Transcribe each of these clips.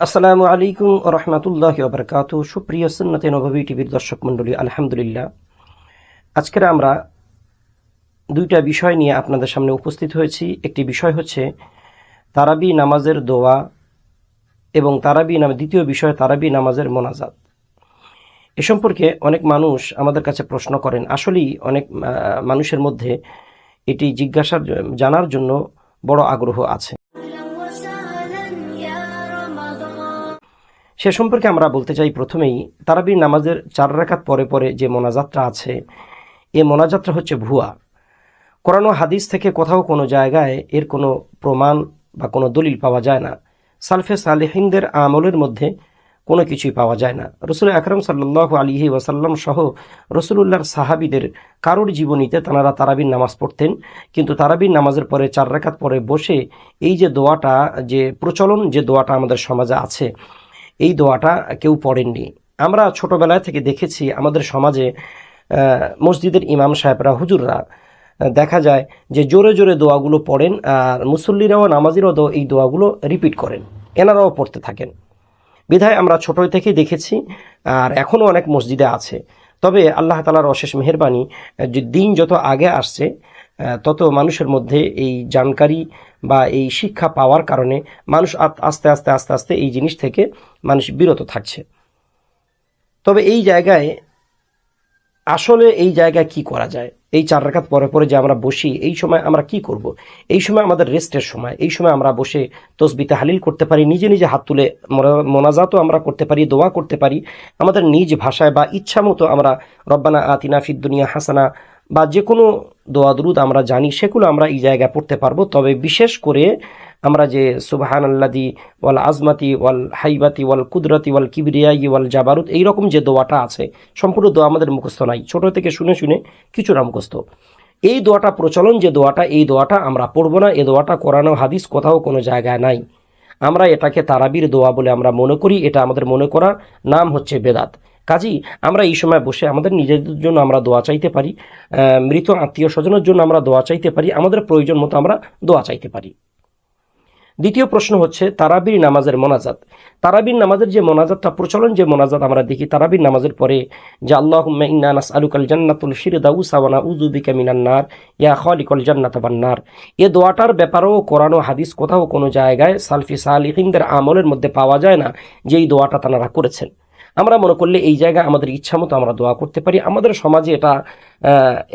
আসসালামু আলাইকুম রহমতুল্লাহ বরকাত সুপ্রিয় সুন্নতে নবী টিভির দর্শক মণ্ডলী, আলহামদুলিল্লাহ। আজকের আমরা দুইটা বিষয় নিয়ে আপনাদের সামনে উপস্থিত হয়েছি। একটি বিষয় হচ্ছে তারাবি নামাজের দোয়া এবং তারাবি নামে, দ্বিতীয় বিষয় তারাবি নামাজের মোনাজাত। এ সম্পর্কে অনেক মানুষ আমাদের কাছে প্রশ্ন করেন। আসলেই অনেক মানুষের মধ্যে এটি জিজ্ঞাসার, জানার জন্য বড় আগ্রহ আছে। সে সম্পর্কে আমরা বলতে চাই প্রথমেই, তারাবির নামাজের চার রাকাত পরে পরে যে মোনাজাতটা আছে, এ মোনাজাতটা হচ্ছে ভুয়া। কোরআন হাদিস থেকে কোথাও কোনো জায়গায় এর কোনো প্রমাণ বা কোনো দলিল পাওয়া যায় না। সালফে সালেহিনদের আমলের মধ্যে কোনো কিছুই পাওয়া যায় না। রসুল আকরম সাল্লাহ আলিহি ওয়াসাল্লাম সহ রসুলুল্লাহর সাহাবিদের কারোর জীবনীতে তাঁরা তারাবির নামাজ পড়তেন, কিন্তু তারাবির নামাজের পরে চার রেখাত পরে বসে এই যে দোয়াটা, যে প্রচলন যে দোয়াটা আমাদের সমাজে আছে এই দোয়াটা কেউ পড়েননি। আমরা ছোটবেলায় থেকে দেখেছি আমাদের সমাজে মসজিদের ইমাম সাহেবরা, হুজুররা দেখা যায় যে জোরে জোরে দোয়াগুলো পড়েন আর মুসল্লিরাও, নামাজিরাও এই দোয়াগুলো রিপিট করেন। এনারাও পড়তে থাকেন। বিধায় আমরা ছোট থেকেই দেখেছি আর এখনও অনেক মসজিদে আছে। তবে আল্লাহ তালার অশেষ মেহরবানি, যে দিন যত আগে আসছে তত মানুষের মধ্যে এই জানকারি বা এই শিক্ষা পাওয়ার কারণে মানুষ আস্তে আস্তে আস্তে আস্তে এই জিনিস থেকে মানুষ বিরত থাকছে। তবে এই জায়গায় আসলে এই জায়গায় কি করা যায়? এই চার রাকাত পরে পরে যে আমরা বসি, এই সময় আমরা কি করব? এই সময় আমাদের রেস্টের সময়, এই সময় আমরা বসে তসবিতে হালিল করতে পারি, নিজে নিজে হাত তুলে মোনা- মোনাজাতও আমরা করতে পারি, দোয়া করতে পারি। আমাদের নিজ ভাষায় বা ইচ্ছা মতো আমরা রব্বানা আতিনা ফিদ দুনিয়া হাসানা বা যে কোনো দোয়া, দুরুদ আমরা জানি, সেগুলো আমরা এই জায়গায় পড়তে পারব। তবে বিশেষ করে আমরা যে সুবাহান আল্লাদি ওয়াল আজমাতি ওয়াল হাইবাতি ওয়াল কুদরতি ওয়াল কিবরিয়াই ওয়াল জাবারুত এইরকম যে দোয়াটা আছে, সম্পূর্ণ দোয়া আমাদের মুখস্থ নাই। ছোট থেকে শুনে শুনে কিছুটা মুখস্থ। এই দোয়াটা প্রচলন যে দোয়াটা, এই দোয়াটা আমরা পড়ব না। এই দোয়াটা কোরআন হাদিস কোথাও কোনো জায়গায় নাই। আমরা এটাকে তারাবির দোয়া বলে আমরা মনে করি। এটা আমাদের মনে করার নাম হচ্ছে বেদাত। কাজী আমরা এই সময় বসে আমাদের নিজেদের জন্য আমরা দোয়া চাইতে পারি মৃত আত্মীয় স্বজনের জন্য আমরা দোয়া চাইতে পারি, আমাদের প্রয়োজন মতো আমরা দোয়া চাইতে পারি। দ্বিতীয় প্রশ্ন হচ্ছে তারাবির নামাজের মোনাজাত। তারাবির নামাজের যে মোনাজাতটা, প্রচলন যে মোনাজাত আমরা দেখি তারাবির নামাজের পরে যে আল্লাহ ইন্না নাস আলুকাল জান্নাতুল ফিরদাউ সাওয়ানা উজুবিকা মিনান নার, ইয়া খালিকাল জান্নাত বান্নার এ দোয়াটার ব্যাপারেও কোরআন ও হাদিস কোথাও কোনো জায়গায় সালফি সালিহিনদের আমলের মধ্যে পাওয়া যায় না যে এই দোয়াটা তারা করেছেন। আমরা মনে করলে এই জায়গায় আমাদের ইচ্ছা মতো আমরা দোয়া করতে পারি। আমাদের সমাজে এটা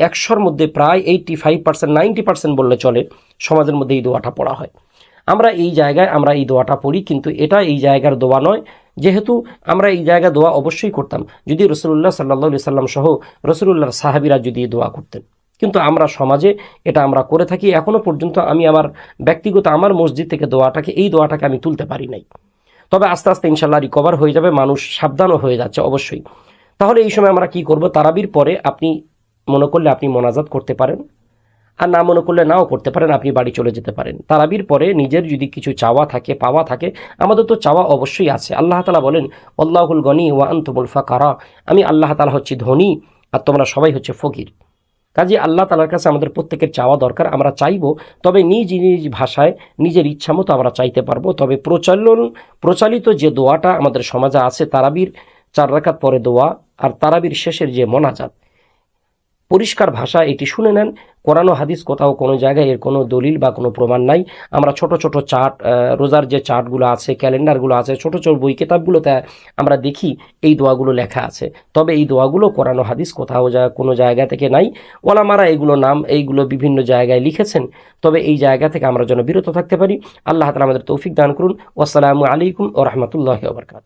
একশোর মধ্যে প্রায় eighty five percent ninety percent বললে চলে, সমাজের মধ্যে এই দোয়াটা পড়া হয়। আমরা এই জায়গায় আমরা এই দোয়াটা পড়ি, কিন্তু এটা এই জায়গার দোয়া নয়। যেহেতু আমরা এই জায়গায় দোয়া অবশ্যই করতাম, যদি রসুল্লাহ সাল্লাহ সাল্লাম সহ রসুল্লাহর সাহাবিরা যদি দোয়া করতেন। কিন্তু আমরা সমাজে এটা আমরা করে থাকি। এখনও পর্যন্ত আমি আমার ব্যক্তিগত আমার মসজিদ থেকে দোয়াটাকে, এই দোয়াটাকে আমি তুলতে পারি নাই। তবে আস্তে আস্তে ইনশাল্লাহ রিকভার হয়ে যাবে, মানুষ সাবধানও হয়ে যাচ্ছে অবশ্যই। তাহলে এই সময় আমরা কি করব? তারাবির পরে আপনি মনে করলে আপনি মোনাজাত করতে পারেন, আর না মনে করলে নাও করতে পারেন, আপনি বাড়ি চলে যেতে পারেন। তারাবির পরে নিজের যদি কিছু চাওয়া থাকে, পাওয়া থাকে, আমাদের তো চাওয়া অবশ্যই আছে। আল্লাহ তালা বলেন, আল্লাহুল গনি ওয়া আন্তমুল ফাকারা। আমি আল্লাহ তালা হচ্ছি ধনী, আর তোমরা সবাই হচ্ছে ফকির। কাজে আল্লাহ তালার কাছে আমাদের প্রত্যেকের চাওয়া দরকার, আমরা চাইব, তবে নিজ নিজ ভাষায়, নিজের ইচ্ছা মতো আমরা চাইতে পারব। তবে প্রচলন, প্রচলিত যে দোয়াটা আমাদের সমাজে আছে, তারাবির চার রাখাত পরে দোয়া, আর তারাবির শেষের যে মোনাজাত পরিষ্কার ভাষা এটি শুনে নেন। কোরআন হাদিস কোথাও কোনো জায়গায় এর কোনো দলিল বা কোনো প্রমাণ নাই। আমরা ছোট ছোট চার্ট রোজার যে চার্টগুলো আছে, ক্যালেন্ডারগুলো আছে, ছোট ছোট বই কিতাবগুলোতে আমরা দেখি এই দোয়াগুলো লেখা আছে। তবে এই দোয়াগুলো কোরআন হাদিস কোথাও যা কোনো জায়গা থেকে নাই। ওলামারা এগুলো নাম, এইগুলো বিভিন্ন জায়গায় লিখেছেন। তবে এই জায়গা থেকে আমরা যেন বিরত থাকতে পারি। আল্লাহ তালা আমাদের তৌফিক দান করুন। আসসালামু আলাইকুম ও রহমতুল্লাহ বরকাত